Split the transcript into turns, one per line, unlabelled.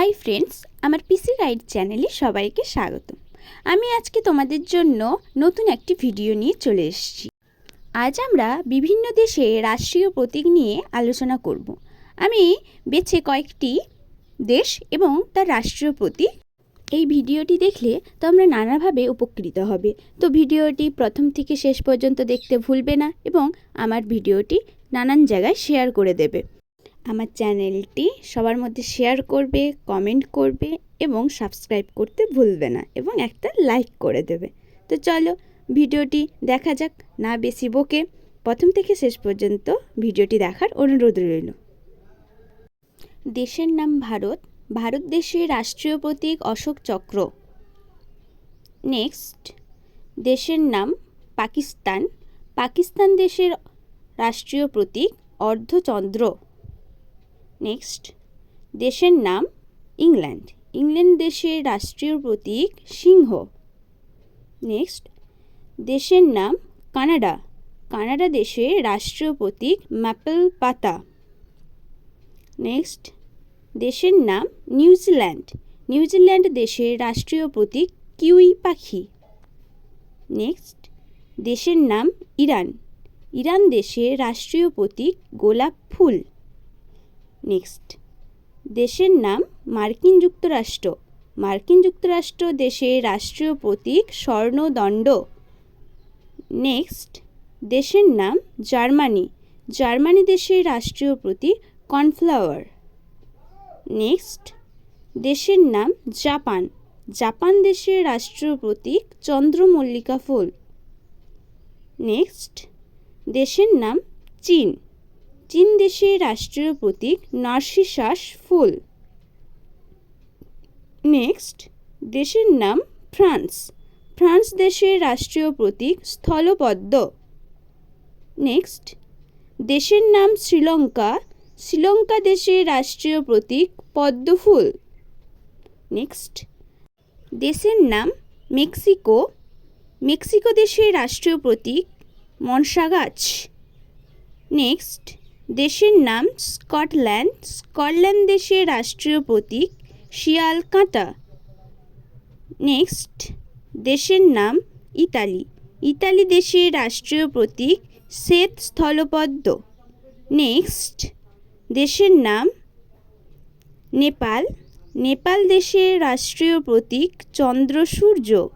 Hi friends, আমার পিসি guide চ্যানেলে সবাইকে স্বাগত আমি আজকে তোমাদের জন্য নতুন একটি ভিডিও নিয়ে চলে এসেছি। আজ আমরা বিভিন্ন দেশে রাষ্ট্রীয় প্রতীক নিয়ে আলোচনা করব। আমি বেছে কয়েকটি দেশ এবং তার রাষ্ট্রীয় প্রতীক। এই ভিডিওটি দেখলে তোমরা নানাভাবে উপকৃত হবে। তো ভিডিওটি প্রথম থেকে শেষ পর্যন্ত দেখতে ভুলবে না এবং আমার ভিডিওটি নানান জায়গায় শেয়ার করে দেবে। আমার চ্যানেলটি সবার মধ্যে শেয়ার করবে, কমেন্ট করবে এবং সাবস্ক্রাইব করতে ভুলবে না এবং একটা লাইক করে দেবে। তো চলো ভিডিওটি দেখা যাক, না বেশি বকে। প্রথম থেকে শেষ পর্যন্ত ভিডিওটি দেখার অনুরোধ রইল। দেশের নাম ভারত ভারত দেশের রাষ্ট্রীয় প্রতীক অশোক চক্র। নেক্সট, দেশের নাম পাকিস্তান। পাকিস্তান দেশের রাষ্ট্রীয় প্রতীক অর্ধচন্দ্র। নেক্সট দেশের নাম ইংল্যান্ড ইংল্যান্ড দেশের রাষ্ট্রীয় প্রতীক সিংহ। নেক্সট দেশের নাম কানাডা। কানাডা দেশের রাষ্ট্রীয় প্রতীক ম্যাপেল পাতা। নেক্সট দেশের নাম নিউজিল্যান্ড নিউজিল্যান্ড দেশের রাষ্ট্রীয় প্রতীক কিউই পাখি। নেক্সট দেশের নাম ইরান। ইরান দেশের রাষ্ট্রীয় প্রতীক গোলাপ ফুল। নেক্সট। দেশের নাম মার্কিন যুক্তরাষ্ট্র। মার্কিন যুক্তরাষ্ট্র দেশের রাষ্ট্রীয় প্রতীক স্বর্ণদণ্ড। নেক্সট। দেশের নাম জার্মানি। জার্মানি দেশের রাষ্ট্রীয় প্রতীক কর্নফ্লাওয়ার। নেক্সট। দেশের নাম জাপান। জাপান দেশের রাষ্ট্রীয় প্রতীক চন্দ্রমল্লিকা ফুল। নেক্সট। দেশের নাম চীন। চীন দেশের রাষ্ট্রীয় প্রতীক নার্সিসাস ফুল। নেক্সট, দেশের নাম ফ্রান্স। ফ্রান্স দেশের রাষ্ট্রীয় প্রতীক স্থলপদ্ম। নেক্সট, দেশের নাম শ্রীলঙ্কা। শ্রীলঙ্কা দেশের রাষ্ট্রীয় প্রতীক পদ্মফুল। নেক্সট, দেশের নাম মেক্সিকো। মেক্সিকো দেশের রাষ্ট্রীয় প্রতীক মনসা গাছ। নেক্সট দেশের নাম স্কটল্যান্ড। স্কটল্যান্ড দেশের রাষ্ট্রীয় প্রতীক শিয়াল কাঁটা নেক্সট, দেশের নাম ইতালি। ইতালি দেশের রাষ্ট্রীয় প্রতীক শ্বেত স্থলপদ্ম। নেক্সট, দেশের নাম নেপাল। নেপাল দেশের রাষ্ট্রীয় প্রতীক চন্দ্র সূর্য।